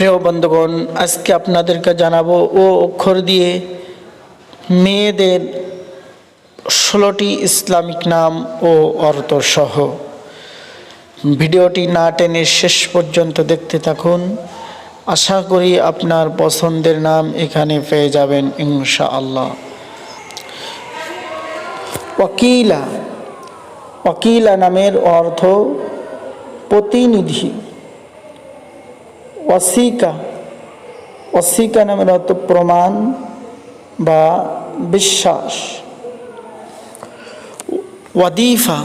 প্রিয় বন্ধুগণ, আজকে আপনাদেরকে জানাব ও অক্ষর দিয়ে মেয়েদের ষোলোটি ইসলামিক নাম ও অর্থ সহ ভিডিওটি না টেনে শেষ পর্যন্ত দেখতে থাকুন। আশা করি আপনার পছন্দের নাম এখানে পেয়ে যাবেন ইনশা আল্লাহ অকিলা ওয়াকিলা নামের অর্থ প্রতিনিধি। ওয়াসিকা। ওয়াসিকা নামের অর্থ প্রমাণ বা বিশ্বাস। ওয়াদিফা।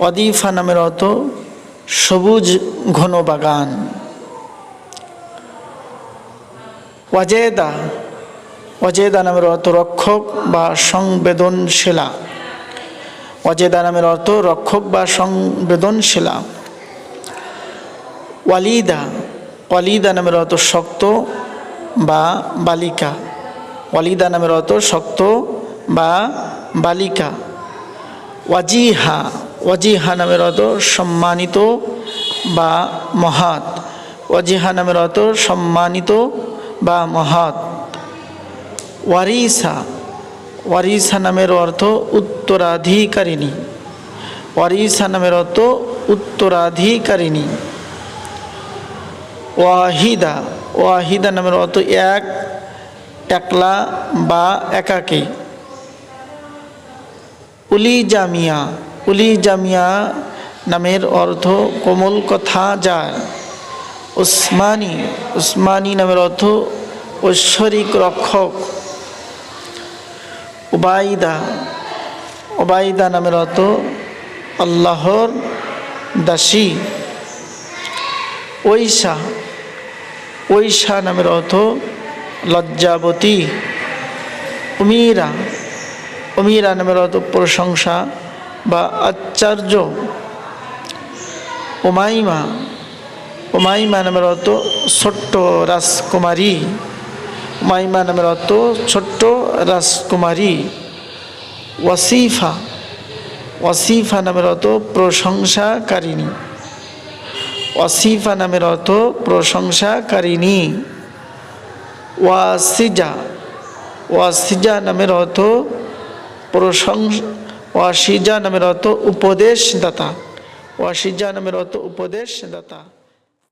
ওয়াদিফা নামের অর্থ সবুজ ঘন বাগান। ওয়াজেদা। ওয়াজেদা নামের অর্থ রক্ষক বা সংবেদনশীলা। ওয়াজেদা নামের অর্থ রক্ষক বা সংবেদনশীলা। ওয়ালিদা। ওয়ালিদা নামের অর্থ শক্ত বা বালিকা। ওয়ালিদা নামের অর্থ শক্ত বা বালিকা। ওয়াজিহা ওয়াজিহা নামের অর্থ সম্মানিত বা মহাত। ওয়াজিহা নামের অর্থ সম্মানিত বা মহাত। ওয়ারিসা ওয়ারিসা নামের অর্থ উত্তরাধিকারিণী। ওয়ারিসা নামের অর্থ উত্তরাধিকারিণী। ওয়াহিদা ওয়াহিদা নামের অর্থ এক, একলা বা একাকী। উলি জামিয়া উলি জামিয়া নামের অর্থ কোমল কথা যায়। উসমানী উসমানী নামের অর্থ ঐশ্বরিক রক্ষক। উবাইদা ওবাইদা নামের অর্থ আল্লাহর দাসী। ঐশা ঐশা নামের অর্থ লজ্জাবতী। উমিরা। উমিরা নামের অর্থ প্রশংসা বা আচার্য ওমাইমা ওমাইমা নামের অর্থ ছোট্ট রাজকুমারী। ওমাইমা নামের অর্থ ছোট্ট রাজকুমারী। ওয়াসিফা। ওয়াসিফা নামের অর্থ প্রশংসাকারিণী। ওয়াসিফা নামের অর্থ প্রশংসাকারিণী। ওয়াসিজা। ওয়াসিজা নামের অর্থ প্রশংস ওয়াসিজা নামের অর্থ উপদেশদাতা। ওয়াসিজা নামের অর্থ উপদেশদাতা।